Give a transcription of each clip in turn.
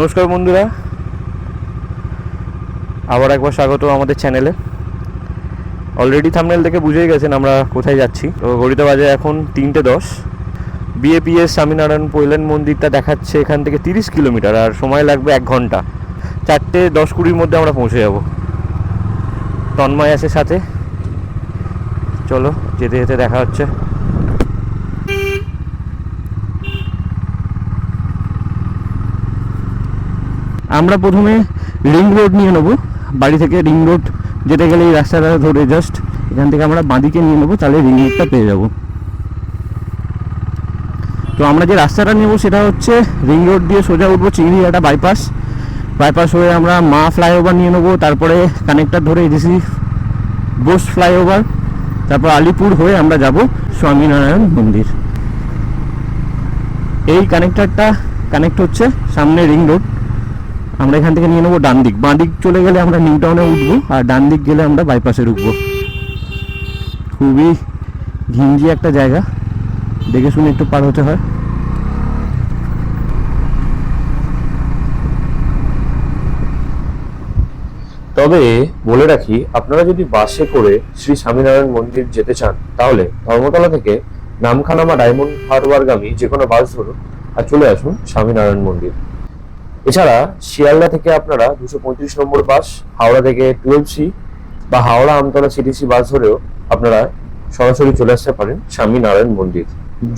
নমস্কার বন্ধুরা। আবার একবার স্বাগত আমাদের চ্যানেলে। অলরেডি থামনেল থেকে বুঝেই গেছেন আমরা কোথায় যাচ্ছি। তো ঘড়িতে বাজে এখন তিনটে দশ। বিএপিএস স্বামীনারায়ণ পৈলেন মন্দিরটা দেখাচ্ছে এখান থেকে তিরিশ কিলোমিটার, আর সময় লাগবে এক ঘণ্টা। চারটে দশ কুড়ির মধ্যে আমরা পৌঁছে যাব। তন্ময় আছে সাথে। চলো, যেতে যেতে দেখা হচ্ছে। আমরা প্রথমে রিং রোড নিয়ে নেব। বাড়ি থেকে রিং রোড যেতে গেলে এই রাস্তাটা ধরে জাস্ট এখান থেকে আমরা বাঁদিকে নিয়ে নেব, তাহলে রিং রোডটা পেয়ে যাব। তো আমরা যে রাস্তাটা নেব সেটা হচ্ছে রিং রোড দিয়ে সোজা উঠবো চিংড়িঘাটা বাইপাস বাইপাস হয়ে আমরা মা ফ্লাইওভার নিয়ে নেব, তারপরে কানেক্টার ধরে এডিসি বোস ফ্লাইওভার, তারপর আলিপুর হয়ে আমরা যাব স্বামীনারায়ণ মন্দির। এই কানেক্টারটা কানেক্ট হচ্ছে সামনে রিং রোড। আমরা এখান থেকে নিয়ে নেব ডান দিক বাঁ দিক চলে গেলে আমরা নিউ টাউনে উঠবো, আর ডান দিক গেলে আমরা বাইপাসে ঢুকবো। খুবই ঘিঞ্জি একটা জায়গা। দেখে শুনে একটু পার হতে হয়। তবে বলে রাখি, আপনারা যদি বাসে করে শ্রী স্বামীনারায়ণ মন্দির যেতে চান, তাহলে ধর্মতলা থেকে নামখানা বা ডায়মন্ড হারবারগামী যে কোনো বাস ধরুন, আর চলে আসুন স্বামীনারায়ণ মন্দির। এছাড়া শিয়ালদা থেকে আপনারা দুশো পঁয়ত্রিশ নম্বর বাস, হাওড়া থেকে টুয়েলভ সি বা হাওড়া আমতলা সিটিসি বাস ধরেও আপনারা সরাসরি চলে আসতে পারেন স্বামীনারায়ণ মন্দির।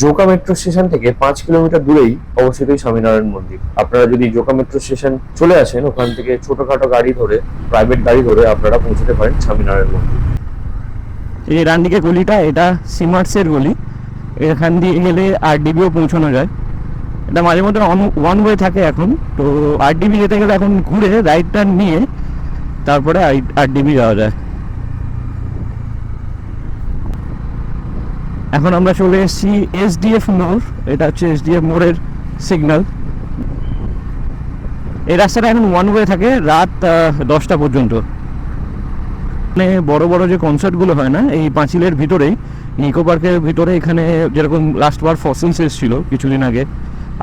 জোকা মেট্রো স্টেশন থেকে পাঁচ কিলোমিটার দূরেই অবস্থিত স্বামীনারায়ণ মন্দির। আপনারা যদি জোকা মেট্রো স্টেশন চলে আসেন, ওখান থেকে ছোটখাটো গাড়ি ধরে প্রাইভেট গাড়ি ধরে আপনারা পৌঁছতে পারেন স্বামীনারায়ণ মন্দির। এই দিকে গলিটা, এটা সিমার্সের গলি। এখান দিয়ে গেলে আর ডিবিও পৌঁছানো যায়। এটা মাঝে মধ্যে ওয়ান ওয়ে থাকে এখন। তো আর ডিবি যেতে গেলে এখন ঘুরে রাইট টার্ন নিয়ে তারপরে আর ডিবি যাওয়া যায়। এখন আমরা চলে এসেছি এসডিএফ মোড়। এটা হচ্ছে এসডিএফ মোড়ের সিগন্যাল এই রাস্তাটা এখন ওয়ান ওয়ে থাকে রাত দশটা পর্যন্ত। মানে বড় বড় যে কনসার্টগুলো হয় না, এই পাঁচিলের ভিতরেই, নিকো পার্কের ভিতরে এখানে যেরকম লাস্ট বার ফসিলস এসেছিল কিছুদিন আগে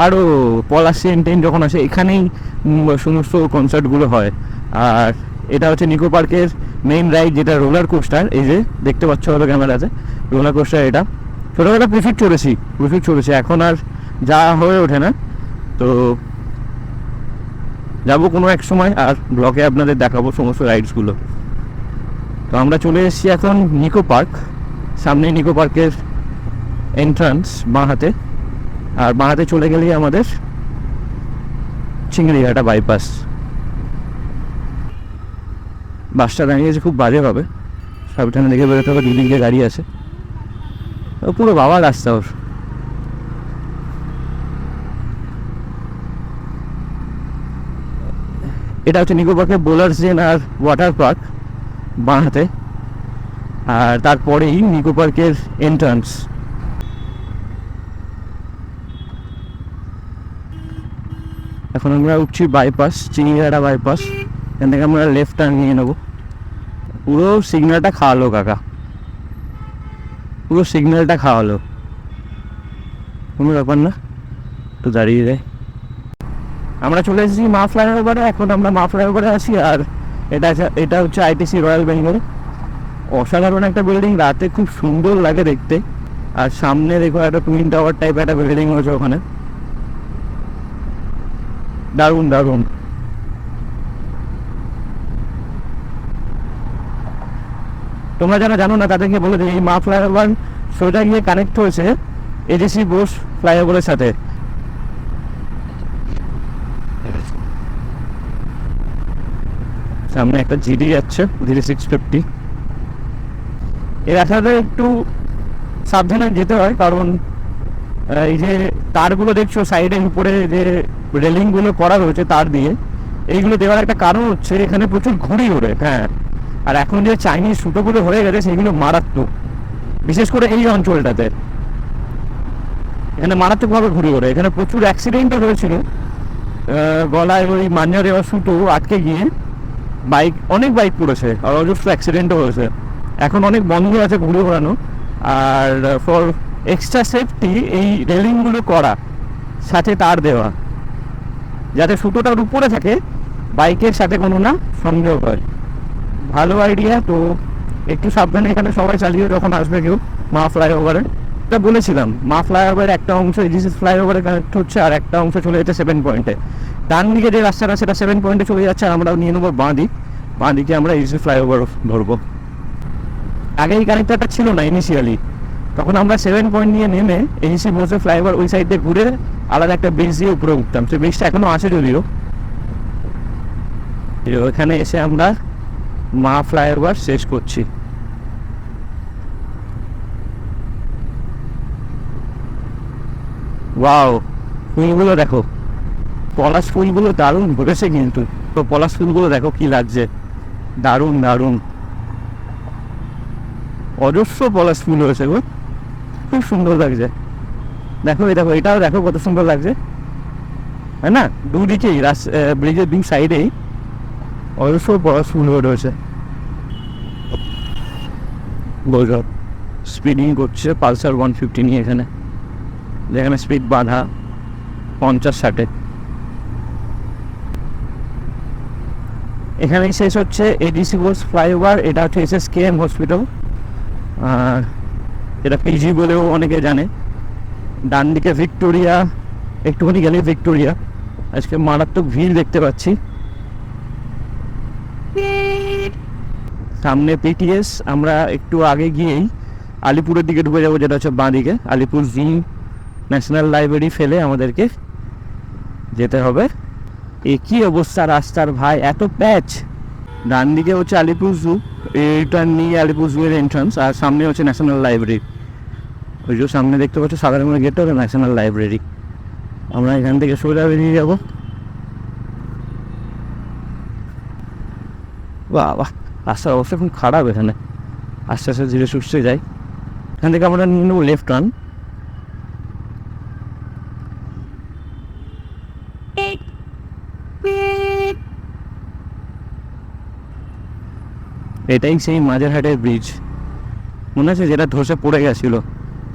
আরও পলাশ এন্টেন যখন আসে, এখানেই সমস্ত কনসার্টগুলো হয়। আর এটা হচ্ছে নিকো পার্কের মেইন রাইড যেটা রোলার কোস্টার এই যে দেখতে পাচ্ছ হলো ক্যামেরাতে রোলার কোস্টার এটা। ছোটোবেলা প্রচুর চড়েছি প্রচুর চড়েছি, এখন আর যা হয়ে ওঠে না। তো যাব কোনো এক সময়, আর ব্লগে আপনাদের দেখাবো সমস্ত রাইডসগুলো তো আমরা চলে এসেছি এখন নিকো পার্ক সামনে নিকো পার্কের এন্ট্রান্স বাঁ হাতে। আর বাঁহাতে চলে গেলেই আমাদের চিংড়িঘাটা বাইপাস বাসটা দাঁড়িয়েছে খুব বাজে হবে সাবধানে দেখে বেরোতে হবে, দুদিক দিয়ে গাড়ি আছে। ও পুরো বাবা রাস্তা ওর। এটা হচ্ছে নিকো পার্কের বোলার্স জেন আর ওয়াটার পার্ক, বাঁ হাতে। আর তারপরেই নিকো পার্কের এন্ট্রান্স এখন আমরা উঠছি বাইপাস চিংড়িঘাটা বাইপাস এখান থেকে আমরা লেফট টার্ন নিয়ে নেব। পুরো সিগন্যালটা খাওয়ালো, কাকা। পুরো সিগন্যালটা খাওয়ালো। কোনো ব্যাপার না, একটু দাঁড়িয়ে যায় আমরা চলে এসেছি মা ফ্লাইওভারে এখন আমরা মা ফ্লাইওভারে আছি, আর এটা এটা হচ্ছে আইটিসি রয়্যাল বেঙ্গল অসাধারণ একটা বিল্ডিং রাতে খুব সুন্দর লাগে দেখতে। আর সামনে দেখো একটা টুইন টাওয়ার টাইপ একটা বিল্ডিং হয়েছে ওখানে। দারুণ দারুণ। তোমরা যারা জানো না, তাদেরকে বলে দিই, এই মা ফ্লাইওভার সোজা গিয়ে কানেক্ট হয়েছে এডিসি বোস ফ্লাইওভারের সাথে। সামনে একটা জিডি যাচ্ছে জিডি সিক্স ফিফটি এই রাস্তাটা একটু সাবধানে যেতে হয়, কারণ এই যে তারগুলো দেখছ সাইডের উপরে যে রেলিংগুলো করা রয়েছে তার দিয়ে। এইগুলো দেওয়ার একটা কারণ হচ্ছে এখানে প্রচুর ঘুড়ি ওড়ে হ্যাঁ। আর এখন যে চাইনিজ সুতোগুলো হয়ে গেছে সেগুলো মারাত্মক, বিশেষ করে এই অঞ্চলটাতে। এখানে মারাত্মকভাবে ঘুরে ওড়ে। এখানে প্রচুর অ্যাক্সিডেন্টও হয়েছিল। গলায় ওই মাঞ্জা দেওয়া সুতো আটকে গিয়ে বাইক অনেক বাইক পড়েছে আর অজস্র অ্যাক্সিডেন্টও হয়েছে। এখন অনেক বন্ধ আছে ঘুরে ঘোরানো আর ফর এক্সট্রা সেফটি এই রেলিংগুলো করা, সাথে তার দেওয়া। যাতে সুতোটার উপরে থাকে, বাইকের সাথে কোনো না সংযোগ হয়। ভালো আইডিয়া তো, একটু সাবধানে এখানে সবাই চালিয়ে যখন আসবে কেউ, মা ফ্লাইওভারে এটা বলেছিলাম, মা ফ্লাইওভারের একটা অংশ এজিসি ফ্লাইওভারে কানেক্ট হচ্ছে, আর একটা অংশ চলে যাচ্ছে সেভেন পয়েন্টে ডান দিকে যে রাস্তাটা, সেটা সেভেন পয়েন্টে চলে যাচ্ছে, আর আমরাও নিয়ে নেব বাঁ দিক। বাঁ দিকে আমরা এজিসি ফ্লাইওভার ধরবো। আগে এই কানেক্টারটা ছিল না ইনিশিয়ালি তখন আমরা সেভেন পয়েন্ট নিয়ে নেমে এজিসি বসে ফ্লাইওভার ওই সাইড দিয়ে ঘুরে আলাদা একটা ব্রিজ দিয়ে উপরে উঠতাম। সেই ব্রিজটা এখনও আছে যদিও। ওখানে এসে আমরা মা ফ্লাইওভার শেষ করছি। ওয়াও ফুলগুলো দেখো। পলাশ ফুলগুলো দারুণ ঘটেছে কিন্তু। তো পলাশ ফুলগুলো দেখো কি লাগছে। দারুণ দারুণ। অজস্র পলাশ ফুল হয়েছে গো। খুব সুন্দর লাগছে। দেখো, এই দেখো, এটাও দেখো কত সুন্দর লাগছে। হ্যাঁ না? দুদিকেই ব্রিজের দুই সাইডেই অজস্র বড় ফুল রয়েছে। স্পিডিং করছে পালসার ওয়ান ফিফটি নিয়ে এখানে। যেখানে স্পিড বাঁধা পঞ্চাশ ষাটে। এখানেই শেষ হচ্ছে এডিসি বোস ফ্লাইওভার এটা হচ্ছে S S K M hospital আর এটা পিজি বলেও অনেকে জানে। ডান দিকে ভিক্টোরিয়া একটুখানি গেলে ভিক্টোরিয়া। আজকে মারাত্মক ভিড় দেখতে পাচ্ছি। সামনে পিটিএস আমরা একটু আগে গিয়েই আলিপুরের দিকে ঢুকে যাব যেটা হচ্ছে বাঁ দিকে। আলিপুর জি ন্যাশনাল লাইব্রেরি ফেলে আমাদেরকে যেতে হবে। এ কি অবস্থা রাস্তার ভাই? এত প্যাচ। ডান দিকে হচ্ছে আলিপুর জু, এইটা নিয়ে আলিপুর জু এর এন্ট্রান্স আর সামনে হচ্ছে ন্যাশনাল লাইব্রেরি ওই যে সামনে দেখতে পাচ্ছ সাদা রঙের গেটটা হলো ন্যাশনাল লাইব্রেরি আমরা এখান থেকে সোজা বেরিয়ে যাব। বাহ বাহ রাস্তার অবস্থা খুব খারাপ এখানে। আস্তে আস্তে ধীরে সুস্থে যাই। এখান থেকে আমরা নিয়ে নেব লেফট রান এটাই সেই মাঝেরহাটের ব্রিজ মনে আছে যেটা ধসে পড়ে গেছিল?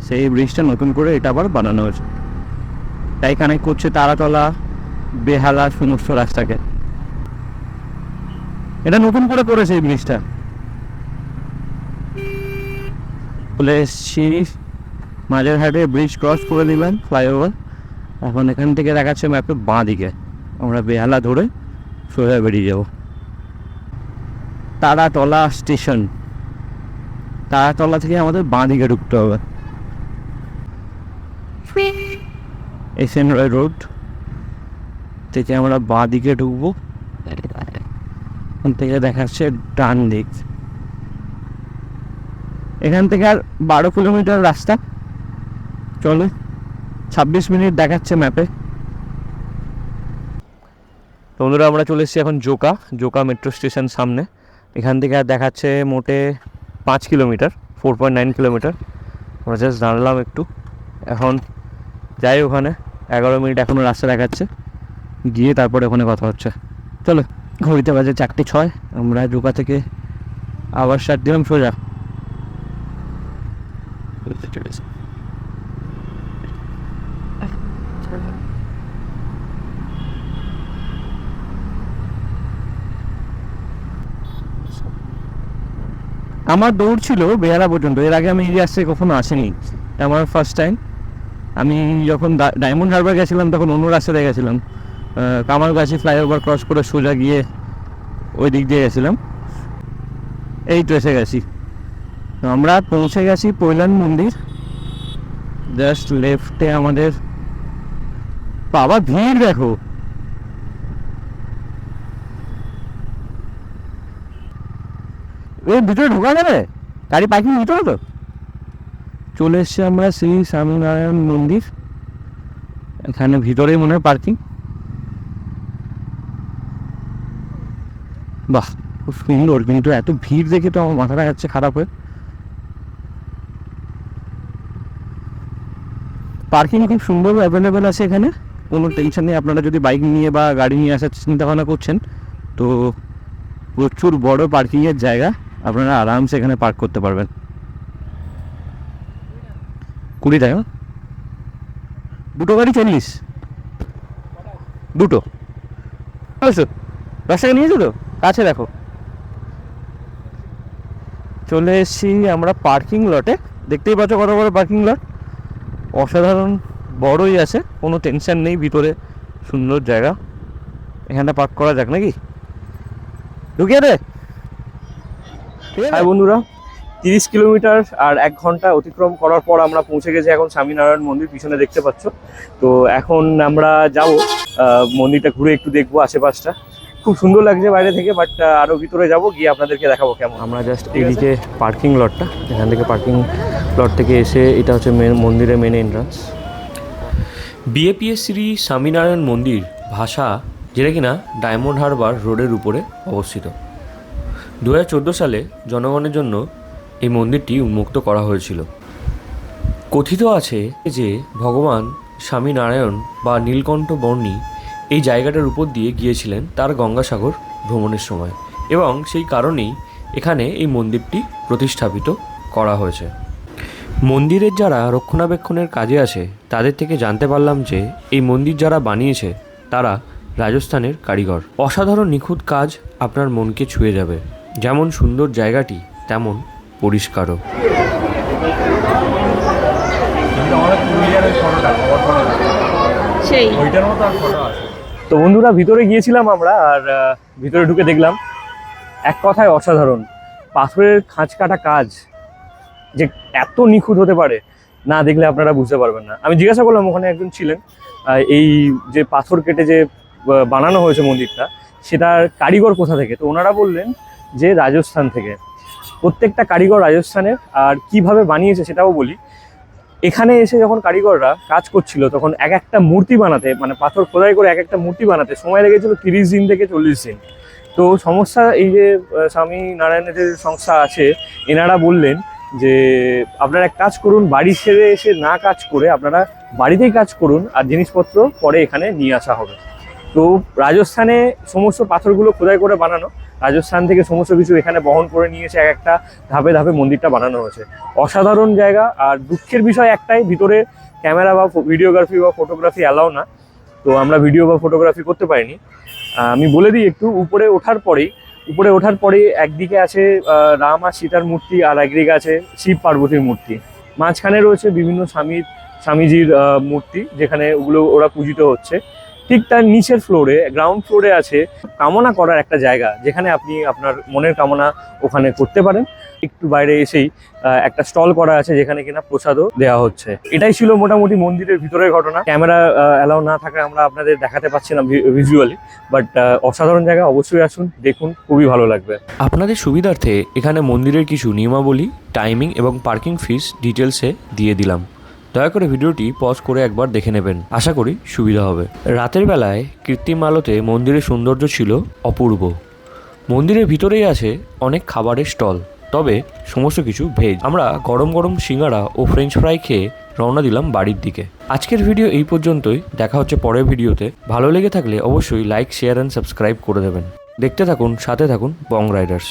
সেই ব্রিজটা নতুন করে এটা আবার বানানো হয়েছে। তাই কানেক্ট করছে তারাতলা, বেহালা, সমস্ত রাস্তাকে। এটা নতুন করে করেছে এই ব্রিজটা চলে এসছি। মাঝেরহাটে ব্রিজ ক্রস করে দিবেন ফ্লাইওভার এখন এখান থেকে দেখাচ্ছে ম্যাপে বাঁ দিকে আমরা বেহালা ধরে সোজা বেরিয়ে যাব। তারাতলা স্টেশন। তারাতলা থেকে আমাদের বাঁ দিকে ঢুকতে হবে। এস এন রয় রোড থেকে আমরা বাঁ দিকে ঢুকবো। ওখান থেকে দেখাচ্ছে ডান দিক। এখান থেকে আর বারো কিলোমিটার রাস্তা। চলো, ছাব্বিশ মিনিট দেখাচ্ছে ম্যাপে। বন্ধুরা, আমরা চলে এসেছি এখন জোকা জোকা মেট্রো স্টেশন সামনে। এখান থেকে আর দেখাচ্ছে মোটে পাঁচ kilometre four point nine kilometre. আমরা জাস্ট দাঁড়ালাম একটু। এখন যাই ওখানে এগারো মিনিট এখনও রাস্তা দেখাচ্ছে। গিয়ে তারপরে ওখানে কথা হচ্ছে। চলো ঘড়িতে বাজে চারটে ছয়। আমরা জোকা থেকে আবার স্টার্ট দিলাম সোজা। আমার দৌড় ছিল বেহালা পর্যন্ত। এর আগে আমি রাস্তায় কখনো আসিনি। আমার ফার্স্ট টাইম আমি যখন ডায়মন্ড হারবার গেছিলাম, তখন অন্য রাস্তায় গেছিলাম। কামারগাছি ফ্লাইওভার ক্রস করে সোজা গিয়ে ওই দিক দিয়ে গেছিলাম। এই তো এসে গেছি। আমরা পৌঁছে গেছি পৈলান মন্দির। জাস্ট লেফটে আমাদের বাবা, ভিড় দেখো। ভিতরে ঢোকা যাবে? গাড়ি পার্কিং ভিতরে তো? চলে এসছি আমরা শ্রী স্বামীনারায়ণ মন্দির। এখানে ভিতরেই মনে হয় পার্কিং। বাহ, খুব সুন্দর, কিন্তু এত ভিড় দেখে তো আমার মাথাটা যাচ্ছে খারাপ হয়ে। পার্কিং খুব সুন্দর অ্যাভেলেবেল আছে এখানে। কোনো টেনশন নেই, আপনারা যদি বাইক নিয়ে বা গাড়ি নিয়ে আসার চিন্তা ভাবনা করছেন, তো প্রচুর বড় পার্কিংয়ের জায়গা। আপনারা আরামসে এখানে পার্ক করতে পারবেন। কুড়ি টাকা? দুটো গাড়ি চল্লিশ দুটো। বুঝছ টাকা নিয়েছো তো কাছে দেখো। চলে এসেছি আমরা পার্কিং লটে দেখতেই পাচ্ছ কত বড় পার্কিং লট অসাধারণ, বড়ই আছে। কোনো টেনশন নেই, ভিতরে সুন্দর জায়গা। এখানটা পার্ক করা যাক নাকি? ঢুকিয়ে দে। হাই বন্ধুরা তিরিশ কিলোমিটার আর এক ঘণ্টা অতিক্রম করার পর আমরা পৌঁছে গেছি এখন স্বামীনারায়ণ মন্দির পিছনে দেখতে পাচ্ছ। তো এখন আমরা যাব মন্দিরটা ঘুরে একটু দেখব আশেপাশটা। খুব সুন্দর লাগছে বাইরে থেকে বাট আরও ভিতরে যাব গিয়ে আপনাদেরকে দেখাবো কেমন। আমরা জাস্ট এদিকে পার্কিং লটটা এখান থেকে পার্কিং লট থেকে এসে এটা হচ্ছে মেন মন্দিরের main entrance BAPS Shri Swaminarayan Mandir ভাষা যেটা কিনা ডায়মন্ড হারবার রোডের উপরে অবস্থিত। দু হাজার চোদ্দ সালে জনগণের জন্য এই মন্দিরটি উন্মুক্ত করা হয়েছিল। কথিত আছে যে ভগবান স্বামী নারায়ণ বা নীলকণ্ঠ বর্ণী এই জায়গাটার উপর দিয়ে গিয়েছিলেন তার গঙ্গাসাগর ভ্রমণের সময় এবং সেই কারণেই এখানে এই মন্দিরটি প্রতিস্থাপিত করা হয়েছে। মন্দিরের যারা রক্ষণাবেক্ষণের কাজে আছে, তাদের থেকে জানতে পারলাম যে এই মন্দির যারা বানিয়েছে, তারা রাজস্থানের কারিগর। অসাধারণ নিখুঁত কাজ আপনার মনকে ছুঁয়ে যাবে। যেমন সুন্দর জায়গাটি তেমন পরিষ্কারও। সেই। তো বন্ধুরা ভিতরে গিয়েছিলাম আমরা আর ভিতরে ঢুকে দেখলাম। এক কথায় অসাধারণ। পাথরের খাঁচ কাটা কাজ যে এত নিখুঁত হতে পারে না দেখলে আপনারা বুঝতে পারবেন না। আমি জিজ্ঞাসা করলাম ওখানে একজন ছিলেন। এই যে পাথর কেটে যে বানানো হয়েছে মন্দিরটা সেটার কারিগর কোথা থেকে? তো ওনারা বললেন যে রাজস্থান থেকে। প্রত্যেকটা কারিগর রাজস্থানের আর কীভাবে বানিয়েছে সেটাও বলি। এখানে এসে যখন কারিগররা কাজ করছিল, তখন এক একটা মূর্তি বানাতে মানে পাথর খোদাই করে এক একটা মূর্তি বানাতে সময় লেগেছিল তিরিশ দিন থেকে চল্লিশ দিন। তো সমস্যা এই যে স্বামী নারায়ণের যে সংস্থা আছে, এনারা বললেন যে, আপনারা এক কাজ করুন, বাড়ি ছেড়ে এসে না কাজ করে আপনারা বাড়িতেই কাজ করুন আর জিনিসপত্র পরে এখানে নিয়ে আসা হবে। তো রাজস্থানে সমস্ত পাথরগুলো খোদাই করে বানানো, রাজস্থান থেকে সমস্ত কিছু এখানে বহন করে নিয়ে এসে এক একটা ধাপে ধাপে মন্দিরটা বানানো হয়েছে। অসাধারণ জায়গা, আর দুঃখের বিষয় একটাই, ভিতরে ক্যামেরা বা ভিডিওগ্রাফি বা ফটোগ্রাফি অ্যালাও না, তো আমরা ভিডিও বা ফটোগ্রাফি করতে পারিনি। আমি বলে দিই একটু, উপরে ওঠার পরেই, উপরে ওঠার পরে একদিকে আছে রাম আর সীতার মূর্তি, আর একদিকে আছে শিব পার্বতীর মূর্তি। মাঝখানে রয়েছে বিভিন্ন স্বামীর স্বামীজির মূর্তি, যেখানে ওগুলো ওরা পূজিত হচ্ছে। ঠিক তার নিচের ফ্লোরে গ্রাউন্ড ফ্লোরে আছে কামনা করার একটা জায়গা, যেখানে আপনি আপনার মনের কামনা ওখানে করতে পারেন। একটু বাইরে এসেই একটা স্টল করা আছে যেখানে কিনা প্রসাদও দেওয়া হচ্ছে। এটাই ছিল মোটামুটি মন্দিরের ভিতরের ঘটনা। ক্যামেরা অ্যালাউ না থাকায় আমরা আপনাদের দেখাতে পাচ্ছি না ভিজুয়ালি বাট অসাধারণ জায়গা অবশ্যই আসুন, দেখুন, খুবই ভালো লাগবে। আপনাদের সুবিধার্থে এখানে মন্দিরের কিছু নিয়মাবলী টাইমিং এবং পার্কিং ফিস ডিটেলসে দিয়ে দিলাম। দয়া করে ভিডিওটি পজ করে একবার দেখে নেবেন। আশা করি সুবিধা হবে। রাতের বেলায় কৃত্রিম আলোতে মন্দিরের সৌন্দর্য ছিল অপূর্ব। মন্দিরের ভিতরেই আছে অনেক খাবারের স্টল, তবে সমস্ত কিছু ভেজ। আমরা গরম গরম সিঙ্গারা ও ফ্রেঞ্চ ফ্রাই খেয়ে রওনা দিলাম বাড়ির দিকে। আজকের ভিডিও এই পর্যন্তই। দেখা হচ্ছে পরের ভিডিওতে। ভালো লেগে থাকলে অবশ্যই লাইক শেয়ার অ্যান্ড সাবস্ক্রাইব করে দেবেন। দেখতে থাকুন, সাথে থাকুন বং রাইডার্স